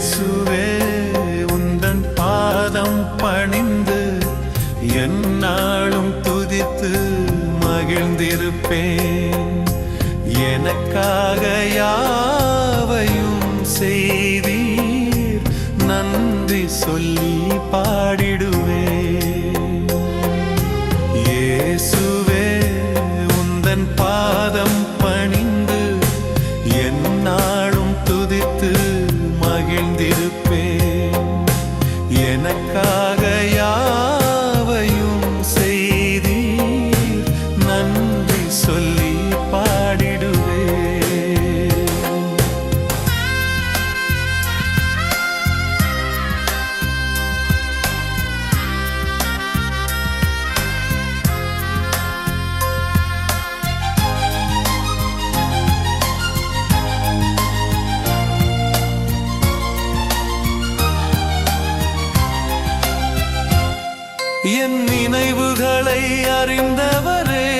இயேசுவே உந்தன் பாதம் பணிந்து என்னாலும் துதித்து மகிழ்ந்திருப்பேன். எனக்காக யாவையும் செய்தீர். நன்றி சொல்லி பாடிடு அறிந்தவரே.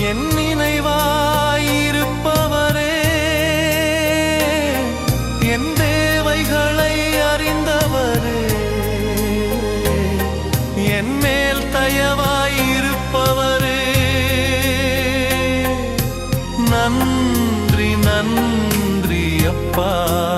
என் நினைவாயிருப்பவரே. என் தேவைகளை அறிந்தவரே. என் மேல் தயவாயிருப்பவரே. நன்றி நன்றி அப்பா.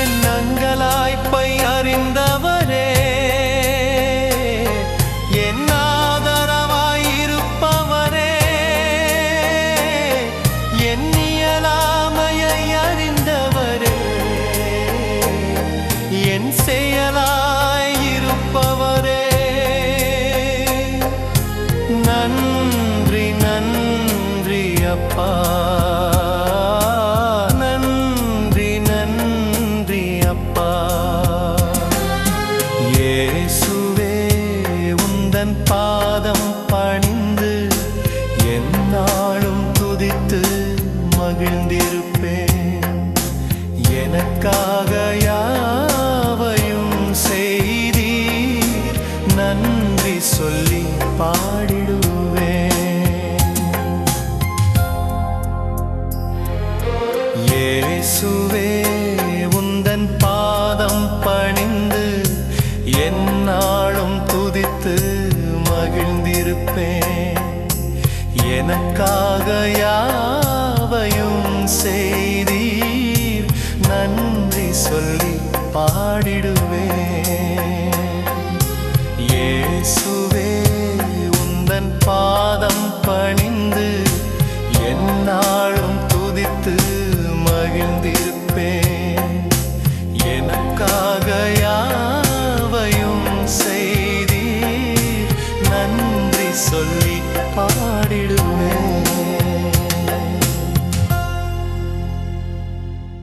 என் அங்கலாய்ப்பை அறிந்தவரே. என் ஆதரவாயிருப்பவரே. என் இயலாமையை அறிந்தவரே. என் செயலாயிருப்பவர் மகிழ்ந்திருப்பேன் எனக்காக யாவையும் செய்தீர். நன்றி சொல்லி பாடிடுவேன். இயேசுவே உந்தன் பாதம் பணிந்து எந்நாளும் துதித்து மகிழ்ந்திருப்பேன். எனக்காக